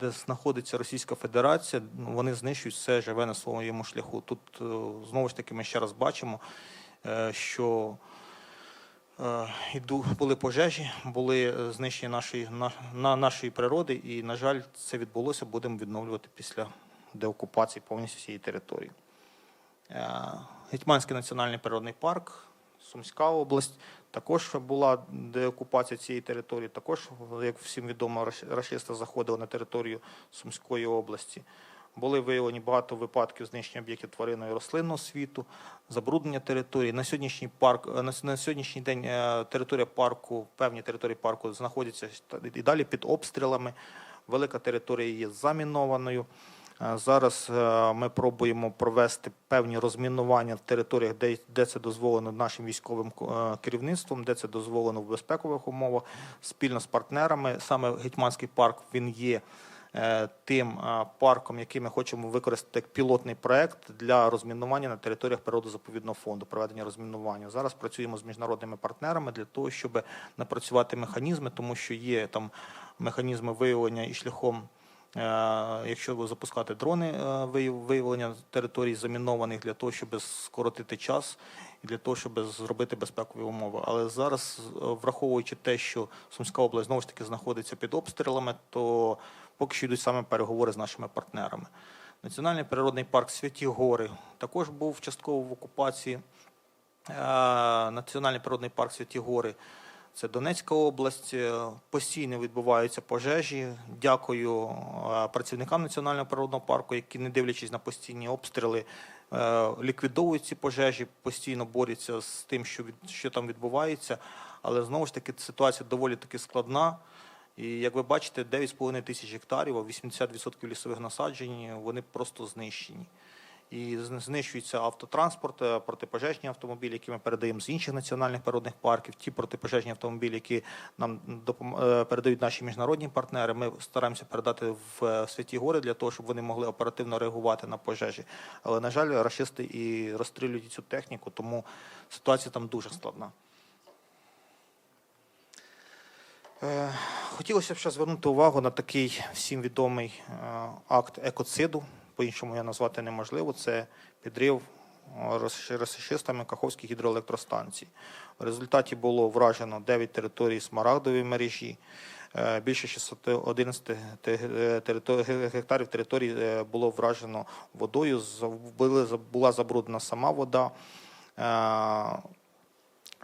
де знаходиться Російська Федерація, вони знищують все живе на своєму шляху. Тут е, знову ж таки ми ще раз бачимо, е, що е, були пожежі, були знищення нашої, на, на нашої природи, і, на жаль, це відбулося. Будемо відновлювати після деокупації повністю всієї території. Гетьманський національний природний парк, Сумська область. Також була деокупація цієї території. Також, як всім відомо, раш- рашисти заходили на територію Сумської області. Були виявлені багато випадків знищення об'єктів тваринного і рослинного світу, забруднення території. На сьогоднішній парк е, на, сьогоднішній день е, територія парку, певні території парку знаходяться і далі під обстрілами. Велика територія є замінованою. Е, Зараз е, ми пробуємо провести певні розмінування в територіях, де, де це дозволено нашим військовим е, керівництвом, де це дозволено в безпекових умовах, спільно з партнерами. Саме Гетьманський парк він є тим парком, який ми хочемо використати як пілотний проект для розмінування на територіях природозаповідного фонду, проведення розмінування. Зараз працюємо з міжнародними партнерами для того, щоб напрацювати механізми, тому що є там механізми виявлення і шляхом. Е, Якщо запускати дрони е, виявлення територій замінованих для того, щоб скоротити час і для того, щоб зробити безпекові умови. Але зараз, е, враховуючи те, що Сумська область знову ж таки знаходиться під обстрілами, то поки що йдуть саме переговори з нашими партнерами. Національний природний парк Святі Гори також був частково в окупації. Національний природний парк Святі Гори. Це Донецька область. Е, Постійно відбуваються пожежі. Дякую е, працівникам Національного природного парку, які, не дивлячись на постійні обстріли, е, ліквідовують ці пожежі, постійно борються з тим, що, що там відбувається. Але знову ж таки ситуація доволі таки складна. І як ви бачите, 9,5 тисяч гектарів, а 80% лісових насаджень вони просто знищені. І знищується автотранспорт, е, протипожежні автомобілі, які ми передаємо з інших національних природних парків. Ті протипожежні автомобілі, які нам е, передають наші міжнародні партнери. Ми стараємося передати в е, святі гори для того, щоб вони могли оперативно реагувати на пожежі. Але на жаль, рашисти і розстрілюють цю техніку, тому ситуація там дуже складна. Хотілося б ще звернути увагу на такий всім відомий акт екоциду. По-іншому я назвати неможливо. Це підрив е, рос- російщистами Каховських гідроелектростанцій. В результаті було вражено 9 територій смарагдової мережі. е, Більше 611 те- е, територ- гектарів територій е, було вражено водою. Була забруднена сама вода.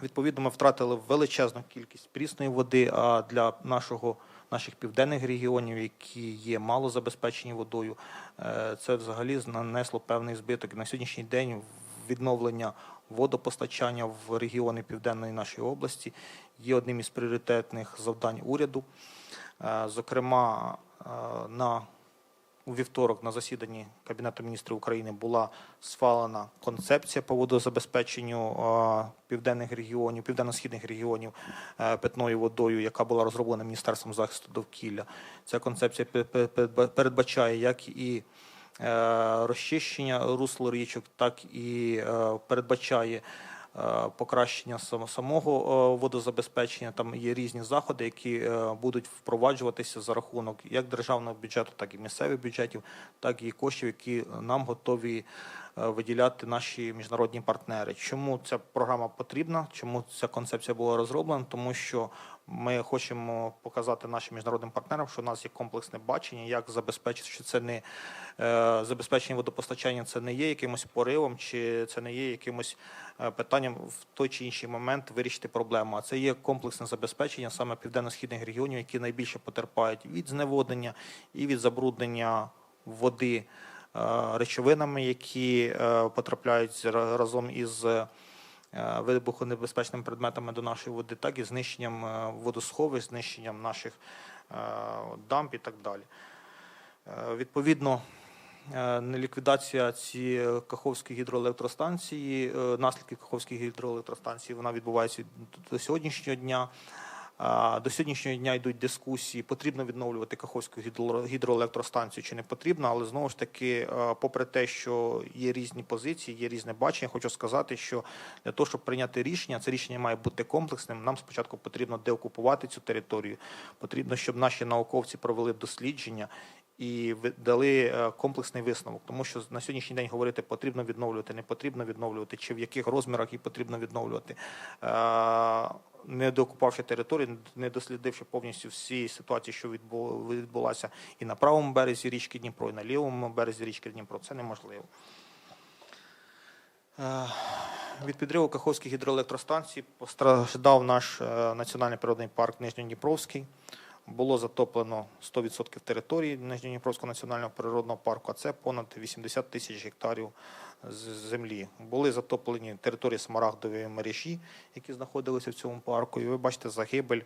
Відповідно, ми втратили величезну кількість прісної води. А для нашого наших південних регіонів, які є мало забезпечені водою, е, це взагалі нанесло певний збиток. На сьогоднішній день відновлення водопостачання в регіони південної нашої області є одним із пріоритетних завдань уряду. Е, Зокрема, е, на у вівторок на засіданні Кабінету міністрів України була схвалена концепція по водозабезпеченню е, південних регіонів, південно-східних регіонів е, питною водою, яка була розроблена Міністерством захисту довкілля. Ця концепція пе- пе- пе- передбачає як і е, розчищення русло річок, так і передбачає покращення самого е, водозабезпечення. Там є різні заходи, які е, будуть впроваджуватися за рахунок як державного бюджету, так і місцевих бюджетів, так і коштів, які нам готові е, виділяти наші міжнародні партнери. Чому ця програма потрібна? Чому ця концепція була розроблена? Тому що ми хочемо показати нашим міжнародним партнерам, що у нас є комплексне бачення, як забезпечити, що це не е, забезпечення водопостачання, це не є якимось поривом, чи це не є якимось е, питанням в той чи інший момент вирішити проблему. А це є комплексне забезпечення саме південно-східних регіонів, які найбільше потерпають від зневоднення і від забруднення води е, речовинами, які е, потрапляють разом із е, вибухонебезпечними предметами до нашої води, так і знищенням е, водосховищ, знищенням наших е, дамб і так далі. Е, Відповідно, е, ліквідація цієї Каховської гідроелектростанції, е, наслідки Каховської гідроелектростанції, вона відбувається до сьогоднішнього дня. До сьогоднішнього дня йдуть дискусії, потрібно відновлювати Каховську гідро- гідроелектростанцію чи не потрібно, але знову ж таки, е, попри те, що є різні позиції, є різне бачення, хочу сказати, що для того, щоб прийняти рішення, це рішення має бути комплексним. Нам спочатку потрібно деокупувати цю територію. Потрібно, щоб наші науковці провели дослідження і дали е, комплексний висновок, тому що на сьогоднішній день говорити потрібно відновлювати, не потрібно відновлювати, чи в яких розмірах їх потрібно відновлювати. Не доокупавши територію, не дослідивши повністю всі ситуації, що відбулася і на правому березі річки Дніпро, і на лівому березі річки Дніпро, це неможливо. Е, Від підриву Каховських гідроелектростанцій постраждав наш е, національний природний парк Нижньодніпровський. Було затоплено 100% території Нижньодніпровського національного природного парку, а це понад 80 тисяч гектарів землі. Були затоплені території Смарагдової мережі, які знаходилися в цьому парку. І ви бачите загибель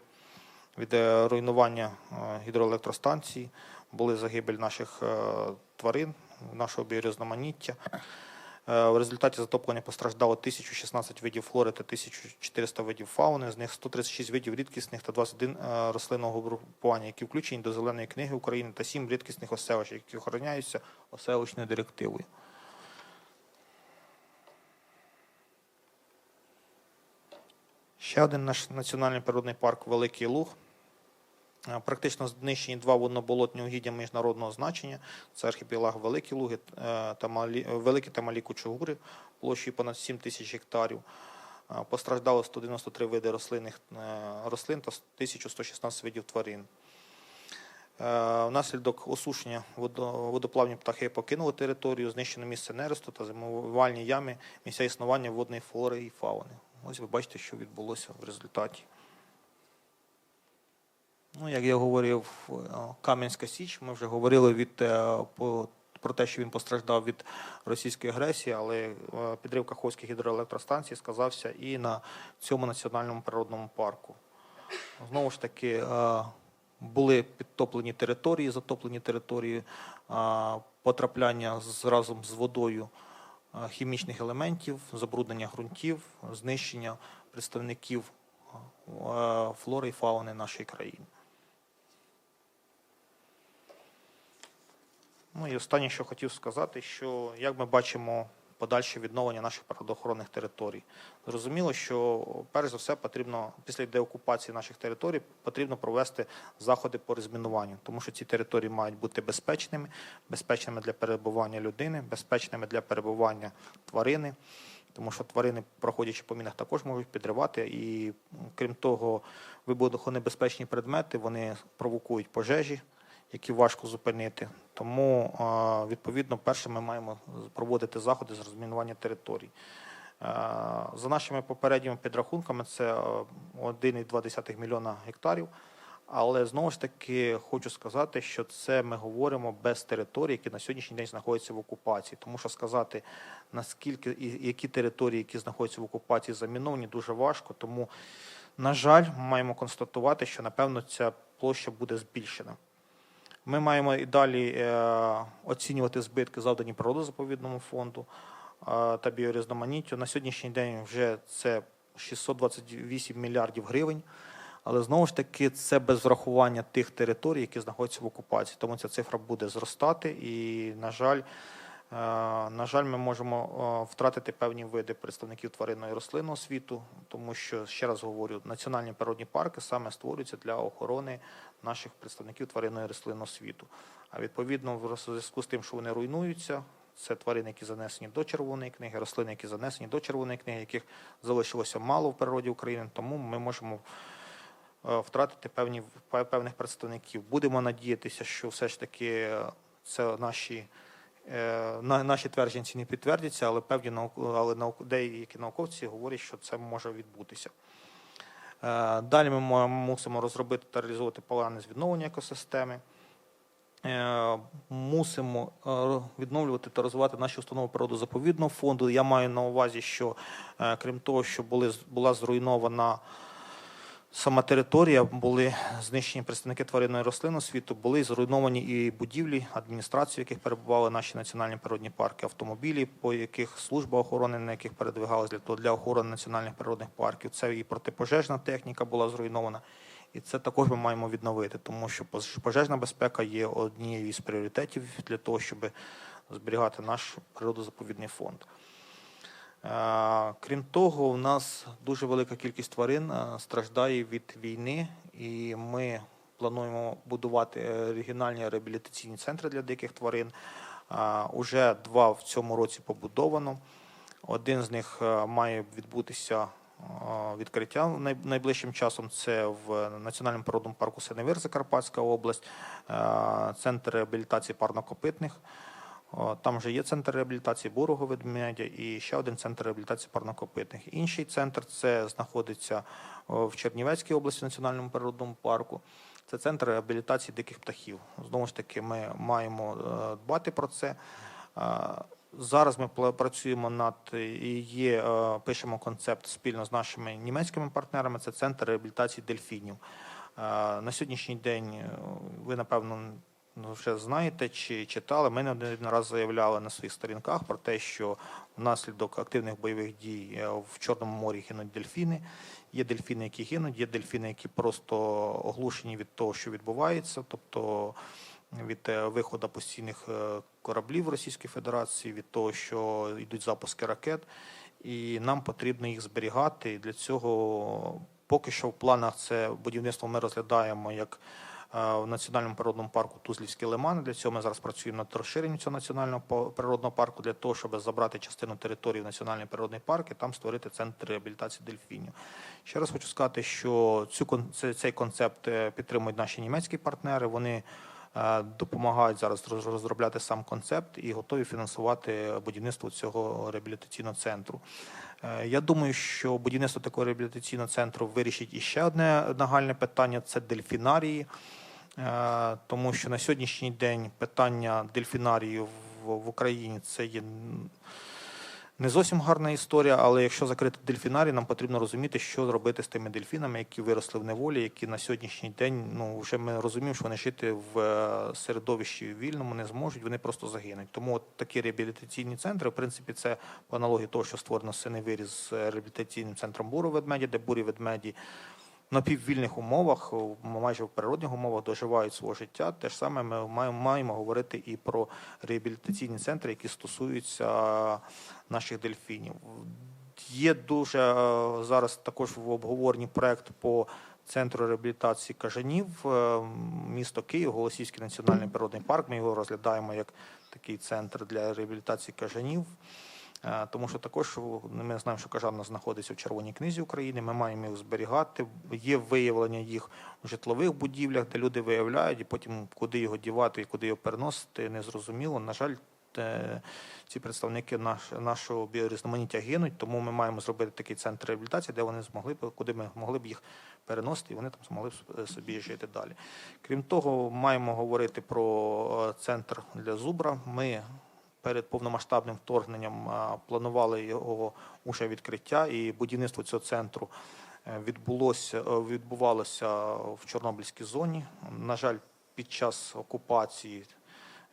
від е, руйнування е, гідроелектростанцій, були загибель наших е, тварин, нашого біорізноманіття. Е, В результаті затоплення постраждало 1016 видів флори та 1400 видів фауни, з них 136 видів рідкісних та 21 е, рослинного групування, які включені до Зеленої книги України та 7 рідкісних оселищ, які охороняються оселищною директивою. Ще один наш національний природний парк Великий Луг. Е, Практично знищені два водноболотні угіддя міжнародного значення. Це архіпелаг Великі Луги е, та малі, е, Великі та Малі Кучугури площею понад 7 тисяч гектарів. Постраждало 193 види рослинних рослин та 1116 видів тварин. Внаслідок осушення водоплавні птахи покинули територію, знищено місце нересту та зимувальні ями, місця існування водної флори і фауни. Ось ви бачите, що відбулося в результаті. Ну, як я говорив, е, Кам'янська Січ, ми вже говорили від, е, по, про те, що він постраждав від російської агресії, але е, підрив Каховських гідроелектростанцій сказався і на цьому національному природному парку. Знову ж таки, були підтоплені території, затоплені території, потрапляння з, разом з водою хімічних елементів, забруднення ґрунтів, знищення представників флори і фауни нашої країни. Ну і останнє, що хотів сказати, що як ми бачимо подальше відновлення наших природоохоронних територій. Зрозуміло, що перш за все потрібно після деокупації наших територій потрібно провести заходи по розмінуванню, тому що ці території мають бути безпечними, безпечними для перебування людини, безпечними для перебування тварини. Тому що тварини, проходячи по мінах, також можуть підривати. І крім того, вибухонебезпечні предмети вони провокують пожежі, які важко зупинити. Тому, відповідно, перше ми маємо проводити заходи з розмінування територій. За нашими попередніми підрахунками, це е, 1,2 мільйона гектарів. Але знову ж таки хочу сказати, що це ми говоримо без територій, які на сьогоднішній день знаходяться в окупації. Тому що сказати наскільки і які території, які знаходяться в окупації, заміновані, дуже важко. Тому, на жаль, маємо констатувати, що напевно ця площа буде збільшена. Ми маємо і далі е, оцінювати збитки, завдані природозаповідному фонду е, та біорізноманіттю. На сьогоднішній день вже це 628 мільярдів гривень. Але знову ж таки, це без врахування тих територій, які знаходяться в окупації. Тому ця цифра буде зростати, і, на жаль, е, на жаль, ми можемо втратити певні види представників тваринного і рослинного світу, тому що ще раз говорю, національні природні парки саме створюються для охорони наших представників тваринного і рослинного світу. А відповідно, в зв'язку з тим, що вони руйнуються, це тварини, які занесені до червоної книги, рослини, які занесені до червоної книги, яких залишилося мало в природі України. Тому ми можемо е, втратити певні пе- певних представників. Будемо надіятися, що все ж таки е, це наші. е, на- Наші твердження ці не підтвердяться, але певні але деякі науковці говорять, що це може відбутися. Е, Далі ми мусимо розробити та реалізувати плани з відновлення екосистеми. Е, Мусимо е, відновлювати та розвивати наші установи природозаповідного фонду. Я маю на увазі, що крім того, що були, була зруйнована сама територія, були знищені представники тваринного і рослинного світу, були зруйновані і будівлі, адміністрації, в яких перебували наші національні природні парки, автомобілі, по яких служба охорони, на яких передвигалась для того для охорони національних природних парків. Це і протипожежна техніка була зруйнована. І це також ми маємо відновити, тому що пож- пожежна безпека є однією із пріоритетів для того, щоб зберігати наш природозаповідний фонд. Е, Крім того, у нас дуже велика кількість тварин е, страждає від війни, і ми плануємо будувати е, регіональні реабілітаційні центри для диких тварин. Уже два в цьому році побудовано. Один з них е, має відбутися е, відкриття найближчим часом. Це в Національному природному парку Синевир, Закарпатська область, е, центр реабілітації парнокопитних. Там вже є центр реабілітації бурого ведмедя і ще один центр реабілітації парнокопитних. Інший центр це знаходиться в Чернівецькій області, Національному природному парку. Це центр реабілітації диких птахів. Знову ж таки, ми маємо е, дбати про це. Е, Зараз ми працюємо над і є, е, пишемо концепт спільно з нашими німецькими партнерами. Це центр реабілітації дельфінів. Е, На сьогоднішній день е, ви напевно ну, вже знаєте чи читали. Ми не один раз заявляли на своїх сторінках про те, що внаслідок активних бойових дій е, в Чорному морі гинуть дельфіни. Є дельфіни, які гинуть, є дельфіни, які просто оглушені від того, що відбувається, тобто від е, виходу постійних е, кораблів Російської Федерації, від того, що йдуть запуски ракет, і нам потрібно їх зберігати. Для цього поки що в планах це будівництво ми розглядаємо як в Національному природному парку Тузлівські лимани. Для цього ми зараз працюємо над розширенням цього національного природного парку для того, щоб забрати частину території в Національний природний парк і там створити центр реабілітації дельфінів. Ще раз хочу сказати, що цю цей концепт е, підтримують наші німецькі партнери. Вони е, допомагають зараз роз- розробляти сам концепт і готові фінансувати будівництво цього реабілітаційного центру. Е, Я думаю, що будівництво такого реабілітаційного центру вирішить іще одне нагальне питання це дельфінарії. Е, Тому що на сьогоднішній день питання дельфінарії в, Україні це є не зовсім гарна історія, але якщо закрити дельфінарій, нам потрібно розуміти, що робити з тими дельфінами, які виросли в неволі, які на сьогоднішній день ну вже ми розуміємо, що вони жити в е, середовищі вільному не зможуть, вони просто загинуть. Тому от такі реабілітаційні центри, в принципі, це по аналогії того, що створено Синевирі з реабілітаційним центром буру ведмеді, де бурі ведмеді на піввільних умовах, в- майже в природних умовах доживають свого життя. Те ж саме ми маємо, маємо говорити і про реабілітаційні центри, які стосуються наших дельфінів. Є дуже е, зараз також в обговоренні проект по центру реабілітації кажанів, е, місто Київ, Голосівський національний природний парк. Ми його розглядаємо як такий центр для реабілітації кажанів. Е, Тому що також ми знаємо, що кажан у нас знаходиться в Червоній книзі України. Ми маємо їх зберігати. Є виявлення їх у житлових будівлях, де люди виявляють, і потім куди його дівати і куди його переносити, незрозуміло. На жаль, е, ці представники наш, нашого біорізноманіття гинуть, тому ми маємо зробити такий центр реабілітації, де вони змогли б, куди ми могли б їх переносити, і вони там змогли б собі жити далі. Крім того, маємо говорити про е, центр для зубра. Ми перед повномасштабним вторгненням планували його уже відкриття, і будівництво цього центру е, відбулося, е, відбувалося в Чорнобильській зоні. На жаль, під час окупації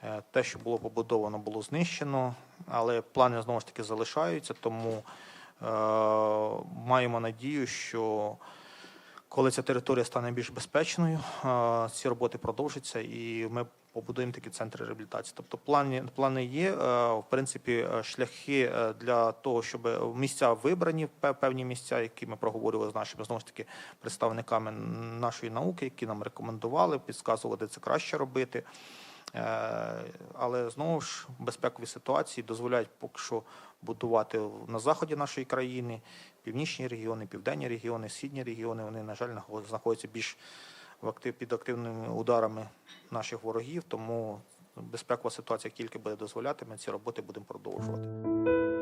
е, те, що було побудовано, було знищено, але плани знову ж таки залишаються, тому е, маємо надію, що коли ця територія стане більш безпечною, е, ці роботи продовжаться, і ми побудуємо такі центри реабілітації. Тобто плани, плани є. е, В принципі, е, шляхи е, для того, щоб місця вибрані, певні місця, які ми проговорювали з нашими знову ж таки представниками нашої науки, які нам рекомендували, підказували, де це краще робити. Але знову ж безпекові ситуації дозволяють поки що будувати на заході нашої країни, північні регіони, південні регіони, східні регіони. Вони, на жаль, знаходяться більш під активними ударами наших ворогів. Тому безпекова ситуація тільки буде дозволяти, ми ці роботи будемо продовжувати.